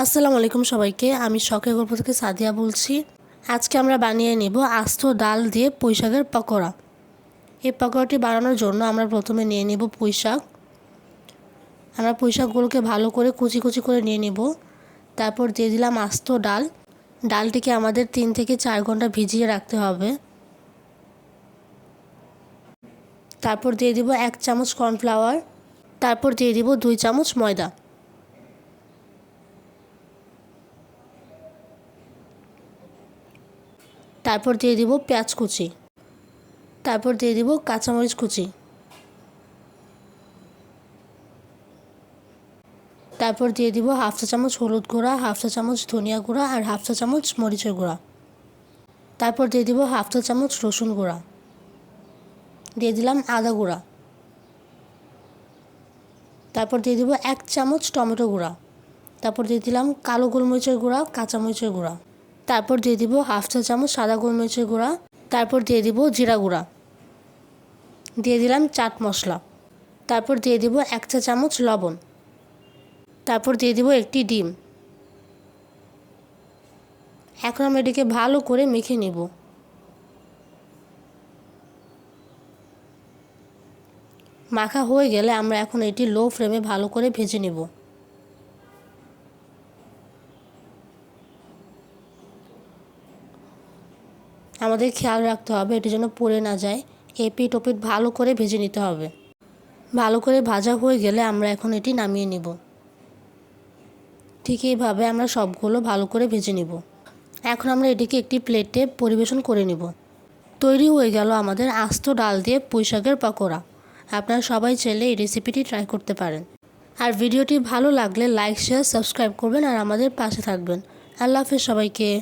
আসসালামু আলাইকুম সবাইকে, আমি শখের গল্প থেকে সাদিয়া বলছি। আজকে আমরা বানিয়ে নেব আস্ত ডাল দিয়ে পুঁইশাকের পকোড়া। এই পকোড়াটি বানানোর জন্য আমরা প্রথমে নিয়ে নেব পুঁইশাক। আমরা পুঁইশাকগুলোকে ভালো করে কুচি কুচি করে নিয়ে নেব। তারপর দিয়ে দিলাম আস্ত ডাল। ডালটিকে আমাদের তিন থেকে চার ঘণ্টা ভিজিয়ে রাখতে হবে। তারপর দিয়ে দিব এক চামচ কর্নফ্লাওয়ার। তারপর দিয়ে দিব দুই চামচ ময়দা। তারপর দিয়ে দিব পেঁয়াজ কুচি। তারপর দিয়ে দিব কাঁচামরিচ কুচি। তারপর দিয়ে দিব হাফ চা চামচ হলুদ গুঁড়া, হাফ চা চামচ ধনিয়া গুঁড়া আর হাফ চা চামচ মরিচের গুঁড়া। তারপর দিয়ে দিব হাফ চা চামচ রসুন গুঁড়া। দিয়ে দিলাম আদা গুঁড়া। তারপর দিয়ে দিব এক চামচ টমেটো গুঁড়া। তারপর দিয়ে দিলাম কালো গোলমরিচের গুঁড়া, কাঁচামরিচের গুঁড়া। তারপর দিয়ে দিব হাফ চা চামচ সাদা গোলমরিচের গুঁড়া, তারপর দিয়ে দিব জিরা গুঁড়া। দিয়ে দিলাম চাট মশলা। তারপর দিয়ে দিব এক চা চামচ লবণ। তারপর দিয়ে দিব একটি ডিম। এখন আমরা এটিকে ভালো করে মেখে নেব। মাখা হয়ে গেলে আমরা এখন এটি লো ফ্লেমে ভালো করে ভেজে নেব। আমাদের খেয়াল রাখতে হবে এটি যেন পড়ে না যায়। এপিট ওপিট ভালো করে ভেজে নিতে হবে। ভালো করে ভাজা হয়ে গেলে আমরা এখন এটি নামিয়ে নিব। ঠিক এইভাবে আমরা সবগুলো ভালো করে ভেজে নিব। এখন আমরা এটিকে একটি প্লেটে পরিবেশন করে নিব। তৈরি হয়ে গেল আমাদের আস্ত ডাল দিয়ে পুঁইশাকের পকোড়া। আপনারা সবাই চাইলে এই রেসিপিটি ট্রাই করতে পারেন। আর ভিডিওটি ভালো লাগলে লাইক, শেয়ার, সাবস্ক্রাইব করবেন আর আমাদের পাশে থাকবেন। আল্লাহ হাফেজ সবাইকে।